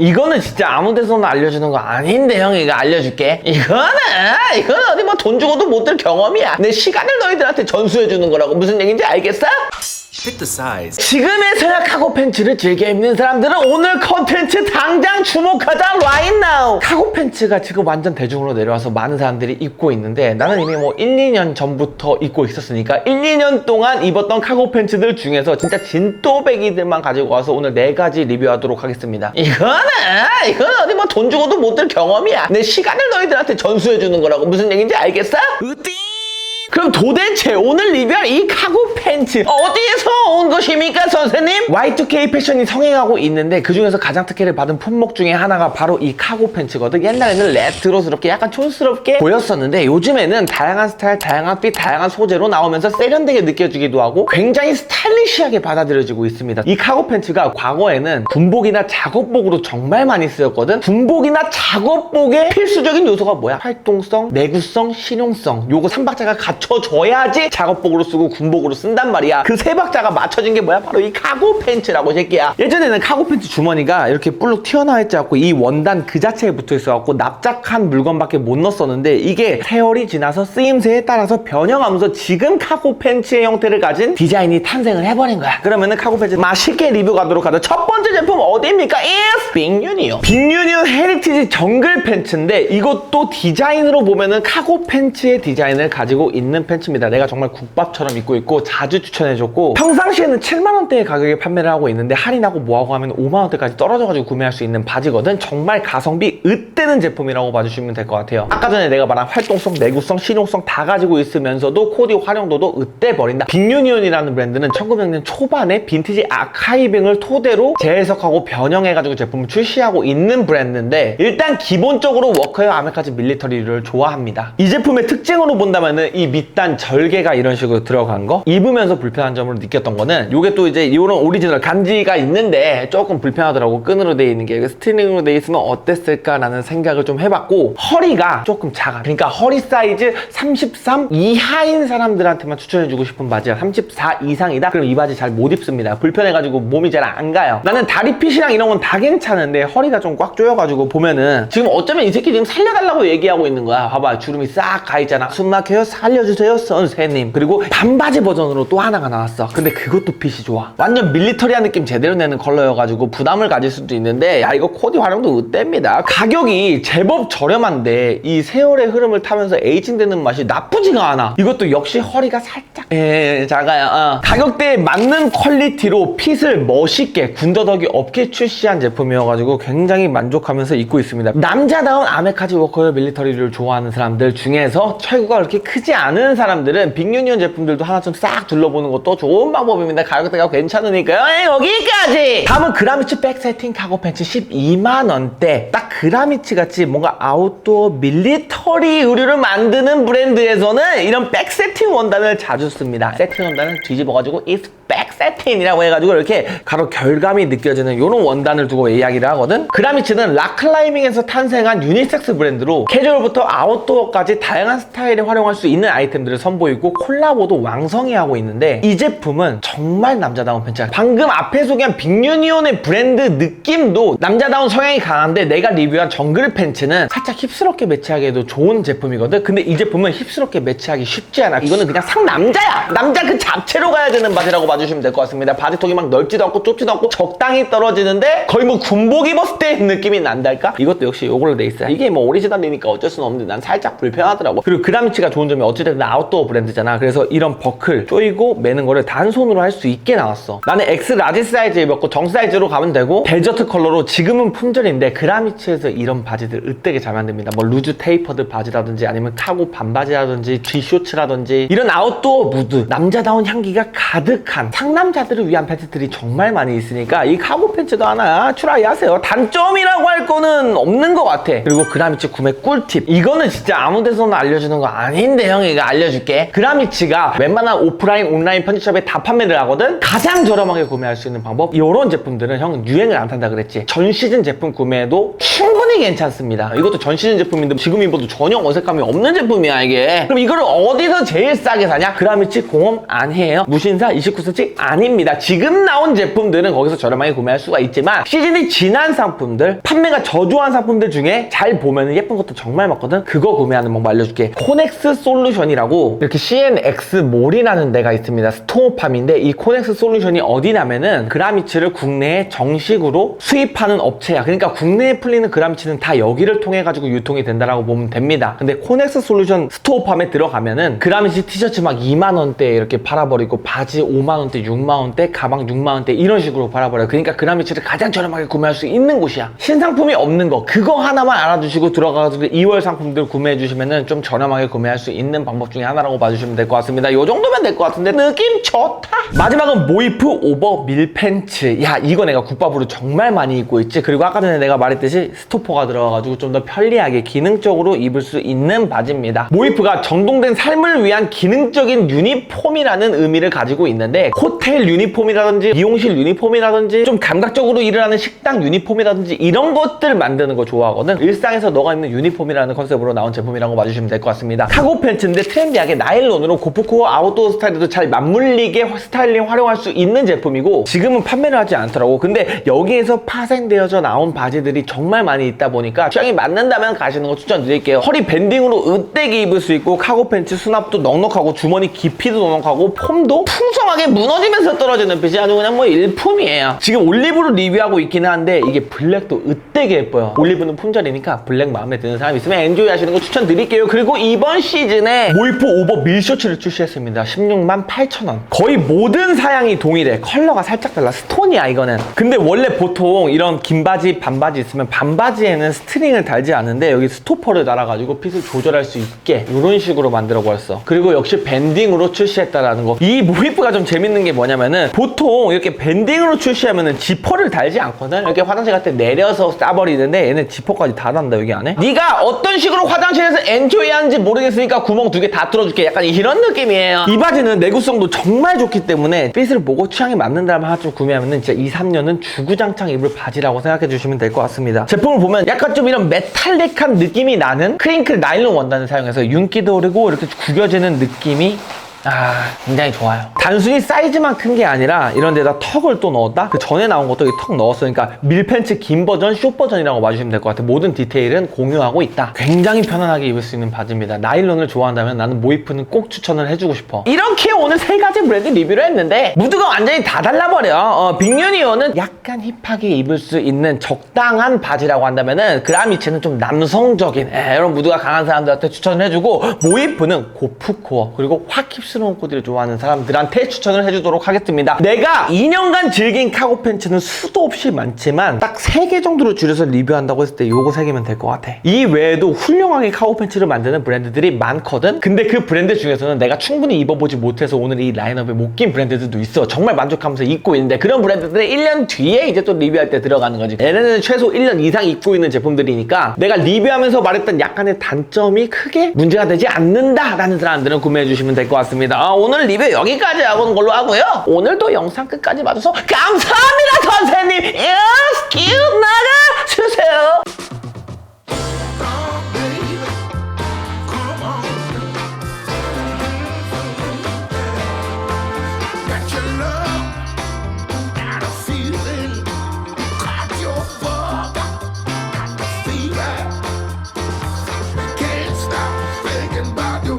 이거는 진짜 아무 데서나 알려주는 거 아닌데 형이 이거 알려줄게 이거는 이거는 어디 뭐 돈 주고도 못 들 경험이야 내 시간을 너희들한테 전수해 주는 거라고 무슨 얘기인지 알겠어? Check the size. 지금에서야 카고 팬츠를 즐겨 입는 사람들은 오늘 컨텐츠 당장 주목하자 right now 카고 팬츠가 지금 완전 대중으로 내려와서 많은 사람들이 입고 있는데 나는 이미 뭐 1, 2년 전부터 입고 있었으니까 1, 2년 동안 입었던 카고 팬츠들 중에서 진짜 진또배기들만 가지고 와서 오늘 네 가지 리뷰하도록 하겠습니다 이거는 이거는 어디 뭐 돈 주고도 못 들 경험이야 내 시간을 너희들한테 전수해 주는 거라고 무슨 얘기인지 알겠어? 으띠! 그럼 도대체 오늘 리뷰할 이 카고 팬츠 어디에서 온 것입니까 선생님? Y2K 패션이 성행하고 있는데 그 중에서 가장 특혜를 받은 품목 중에 하나가 바로 이 카고 팬츠거든 옛날에는 레트로스럽게 약간 촌스럽게 보였었는데 요즘에는 다양한 스타일, 다양한 핏, 다양한 소재로 나오면서 세련되게 느껴지기도 하고 굉장히 스타일리시하게 받아들여지고 있습니다 이 카고 팬츠가 과거에는 군복이나 작업복으로 정말 많이 쓰였거든 군복이나 작업복의 필수적인 요소가 뭐야? 활동성, 내구성, 실용성 요거 3박자가 갖춰져야지 작업복으로 쓰고 군복으로 쓴단 말이야. 그 세 박자가 맞춰진 게 뭐야? 바로 이 카고 팬츠라고 이 새끼야. 예전에는 카고 팬츠 주머니가 이렇게 볼록 튀어나와 있지 않고 이 원단 그 자체에 붙어 있어갖고 납작한 물건밖에 못 넣었었는데 이게 세월이 지나서 쓰임새에 따라서 변형하면서 지금 카고 팬츠의 형태를 가진 디자인이 탄생을 해버린 거야. 그러면은 카고 팬츠 맛있게 리뷰 가도록 하죠. 첫 번째 제품 어디입니까? is 빅유니온 빅유니온 헤리티지 정글 팬츠인데 이것도 디자인으로 보면은 카고 팬츠의 디자인을 가지고 있는 팬츠입니다. 내가 정말 국밥처럼 입고 있고 자주 추천해줬고 평상시에는 7만원대의 가격에 판매를 하고 있는데 할인하고 뭐하고 하면 5만원대까지 떨어져가지고 구매할 수 있는 바지거든. 정말 가성비 으뜨는 제품이라고 봐주시면 될 것 같아요. 아까 전에 내가 말한 활동성, 내구성, 실용성 다 가지고 있으면서도 코디 활용도도 으때 버린다. 빅유니온이라는 브랜드는 1900년 초반에 빈티지 아카이빙을 토대로 재해석하고 변형해가지고 제품을 출시하고 있는 브랜드인데 일단 기본적으로 워커웨어 아메카지 밀리터리를 좋아합니다. 이 제품의 특징으로 본다면 은 이 밑단 절개가 이런 식으로 들어간 거? 입으면서 불편한 점으로 느꼈던 거는 이게 또 이제 이런 오리지널 간지가 있는데 조금 불편하더라고. 끈으로 되어 있는 게. 스트링으로 되어 있으면 어땠을까라는 생각을 좀 해봤고 허리가 조금 작아. 그러니까 허리 사이즈 33 이하인 사람들한테만 추천해주고 싶은 바지야. 34 이상이다? 그럼 이 바지 잘 못 입습니다. 불편해가지고 몸이 잘 안 가요. 나는 다리 핏이랑 이런 건 다 괜찮은데 허리가 좀 꽉 조여가지고 보면은 지금 어쩌면 이 새끼 지금 살려달라고 얘기하고 있는 거야. 봐봐. 주름이 싹 가 있잖아. 숨 막혀요? 살려 주세요 선생님. 그리고 반바지 버전으로 또 하나가 나왔어. 근데 그것도 핏이 좋아. 완전 밀리터리한 느낌 제대로 내는 컬러여가지고 부담을 가질 수도 있는데 야 이거 코디 활용도 으뗍니다. 가격이 제법 저렴한데 이 세월의 흐름을 타면서 에이징 되는 맛이 나쁘지가 않아. 이것도 역시 허리가 살짝. 예, 작아요. 어. 가격대에 맞는 퀄리티로 핏을 멋있게 군더더기 없게 출시한 제품이어가지고 굉장히 만족하면서 입고 있습니다. 남자다운 아메카지 워커웨어 밀리터리를 좋아하는 사람들 중에서 체구가 그렇게 크지 않은 사람들은 빅유니온 제품들도 하나쯤 싹 둘러보는 것도 좋은 방법입니다. 가격대가 괜찮으니까요. 예, 여기까지! 다음은 그라미츠 백세팅 카고 팬츠 12만원대. 딱 그라미츠 같이 뭔가 아웃도어 밀리터리 의류를 만드는 브랜드에서는 이런 백세팅 원단을 자주 씁니다. 세팅 원단을 뒤집어가지고 is 백세 틴이라고 해가지고 이렇게 가로 결감이 느껴지는 이런 원단을 두고 이야기를 하거든? 그라미츠는 락클라이밍에서 탄생한 유니섹스 브랜드로 캐주얼부터 아웃도어까지 다양한 스타일에 활용할 수 있는 아이템들을 선보이고 콜라보도 왕성히 하고 있는데 이 제품은 정말 남자다운 팬츠야. 방금 앞에 소개한 빅유니온의 브랜드 느낌도 남자다운 성향이 강한데 내가 리뷰한 정글 팬츠는 살짝 힙스럽게 매치하기에도 좋은 제품이거든? 근데 이 제품은 힙스럽게 매치하기 쉽지 않아. 이거는 그냥 상남자야! 남자 그 자체로 가야 되는 바지라고 봐주시면 될 것 같습니다. 바지통이 막 넓지도 않고 좁지도 않고 적당히 떨어지는데 거의 뭐 군복 입었을 때 느낌이 난달까? 이것도 역시 이걸로 돼 있어요. 이게 뭐 오리지널이니까 어쩔 수는 없는데 난 살짝 불편하더라고. 그리고 그라미치가 좋은 점이 어찌됐든 아웃도어 브랜드잖아. 그래서 이런 버클 조이고 매는 거를 단손으로 할 수 있게 나왔어. 나는 X 라지 사이즈 입었고 정 사이즈로 가면 되고 데저트 컬러로 지금은 품절인데 그라미치에서 이런 바지들 으뜨게 잘 만듭니다. 뭐 루즈 테이퍼드 바지라든지 아니면 카고 반바지라든지 G 쇼츠라든지 이런 아웃도어 무드. 남자다운 향기가 가득한 상 남자들을 위한 팬츠들이 정말 많이 있으니까 이 카고 팬츠도 하나 추라이 하세요 단점이라고 할 거는 없는 것 같아 그리고 그라미치 구매 꿀팁 이거는 진짜 아무 데서나 알려주는 거 아닌데 형이 이거 알려줄게. 그라미치가 웬만한 오프라인, 온라인 편집샵에 다 판매를 하거든? 가장 저렴하게 구매할 수 있는 방법? 이런 제품들은 형 유행을 안 탄다 그랬지. 전 시즌 제품 구매해도 충분히 괜찮습니다. 이것도 전 시즌 제품인데 지금 입어도 전혀 어색함이 없는 제품이야, 이게. 그럼 이거를 어디서 제일 싸게 사냐? 그라미치 공홈 아니에요. 무신사 29cm 아닙니다. 지금 나온 제품들은 거기서 저렴하게 구매할 수가 있지만 시즌이 지난 상품들, 판매가 저조한 상품들 중에 잘 보면 예쁜 것도 정말 많거든? 그거 구매하는 방법 알려줄게. 코넥스 솔루션이라고 이렇게 CNX 몰이라는 데가 있습니다. 스토어팜인데 이 코넥스 솔루션이 어디냐면은 그라미츠를 국내에 정식으로 수입하는 업체야. 그러니까 국내에 풀리는 그라미츠는 다 여기를 통해 가지고 유통이 된다라고 보면 됩니다. 근데 코넥스 솔루션 스토어팜에 들어가면은 그라미츠 티셔츠 막 2만 원대 이렇게 팔아버리고 바지 5만 원대, 6만 원대, 가방 6만 원대 이런 식으로 팔아버려요. 그러니까 그라미츠를 가장 저렴하게 구매할 수 있는 곳이야. 신상품이 없는 거 그거 하나만 알아두시고 들어가가지고 2월 상품들 구매해 주시면은 좀 저렴하게 구매할 수 있는 방법 중에 하나라고 봐주시면 될 것 같습니다. 요 정도면 될 것 같은데 느낌 좋다. 마지막은 모이프 오버 밀 팬츠. 야 이거 내가 국밥으로 정말 많이 입고 있지. 그리고 아까 전에 내가 말했듯이 스토퍼가 들어가가지고 좀 더 편리하게 기능적으로 입을 수 있는 바지입니다. 모이프가 정돈된 삶을 위한 기능적인 유니폼이라는 의미를 가지고 있는데 호텔 유니폼이라든지 미용실 유니폼이라든지 좀 감각적으로 일을 하는 식당 유니폼이라든지 이런 것들 만드는 거 좋아하거든. 일상에서 너가 입는 유니폼이라는 컨셉으로 나온 제품이라고 봐주시면 될 것 같습니다. 카고 팬츠인데 트렌디하게 나일론으로 고프코어 아웃도어 스타일에도 잘 맞물리게 스타일링 활용할 수 있는 제품이고 지금은 판매를 하지 않더라고. 근데 여기에서 파생되어져 나온 바지들이 정말 많이 있다 보니까 취향이 맞는다면 가시는 거 추천드릴게요. 허리 밴딩으로 으떼기 입을 수 있고 카고 팬츠 수납도 넉넉하고 주머니 깊이도 넉넉하고 폼도 풍성하게 무너지면서 떨어지는 핏이 아주 그냥 뭐 일품이에요. 지금 올리브로 리뷰하고 있기는 한데 이게 블랙도 으떼게 예뻐요. 올리브는 품절이니까 블랙 마음에 드는 사람 있으면 엔조이 하시는 거 추천드릴게요. 그리고 이번 시즌에 모이프 오버 밀셔츠를 출시했습니다. 16만 8천 원. 거의 모든 사양이 동일해. 컬러가 살짝 달라. 스톤이야 이거는. 근데 원래 보통 이런 긴 바지, 반바지 있으면 반바지에는 스트링을 달지 않는데 여기 스토퍼를 달아가지고 핏을 조절할 수 있게 이런 식으로 만들어 버렸어. 그리고 역시 밴딩으로 출시했다라는 거. 이 모이프가 좀 재밌는 게 뭐냐면은 보통 이렇게 밴딩으로 출시하면은 지퍼를 달지 않거든. 이렇게 화장실 갈 때 내려서 싸버리는데 얘는 지퍼까지 다 단다 여기 안에. 네가 어떤 식으로 화장실에서 엔조이 하는지 모르겠으니까 구멍 두 개 다 뚫어줄게. 약간 이런 느낌이에요. 이 바지는 내구성도 정말 좋기 때문에 핏을 보고 취향이 맞는다면 하나 좀 구매하면은 진짜 2, 3년은 주구장창 입을 바지라고 생각해 주시면 될 것 같습니다. 제품을 보면 약간 좀 이런 메탈릭한 느낌이 나는 크링클 나일론 원단을 사용해서 윤기도 오르고 이렇게 구겨지는 느낌이 아 굉장히 좋아요. 단순히 사이즈만 큰 게 아니라 이런 데다 턱을 또 넣었다? 그 전에 나온 것도 턱 넣었으니까 밀팬츠 긴 버전 숏 버전이라고 봐주시면 될 것 같아요. 모든 디테일은 공유하고 있다. 굉장히 편안하게 입을 수 있는 바지입니다. 나일론을 좋아한다면 나는 모이프는 꼭 추천을 해주고 싶어. 이렇게 오늘 세 가지 브랜드 리뷰를 했는데 무드가 완전히 다 달라버려. 어, 빅유니온은 약간 힙하게 입을 수 있는 적당한 바지라고 한다면 은 그라미치는 좀 남성적인 에, 이런 무드가 강한 사람들한테 추천을 해주고 모이프는 고프코어 그리고 확 힙스 러운 코디를 좋아하는 사람들한테 추천을 해주도록 하겠습니다. 내가 2년간 즐긴 카고 팬츠는 수도 없이 많지만 딱 3개 정도로 줄여서 리뷰한다고 했을 때 요거 3개면 될 것 같아. 이 외에도 훌륭하게 카고 팬츠를 만드는 브랜드들이 많거든. 근데 그 브랜드 중에서는 내가 충분히 입어보지 못해서 오늘 이 라인업에 못 낀 브랜드들도 있어. 정말 만족하면서 입고 있는데 그런 브랜드들은 1년 뒤에 이제 또 리뷰할 때 들어가는 거지. 얘네는 최소 1년 이상 입고 있는 제품들이니까 내가 리뷰하면서 말했던 약간의 단점이 크게 문제가 되지 않는다라는 사람들은 구매해 주시면 될 것 같습니다 아, 오늘 리뷰 여기까지 하는 걸로 하고요. 오늘도 영상 끝까지 봐줘서 감사합니다 선생님. 큐 나가 주세요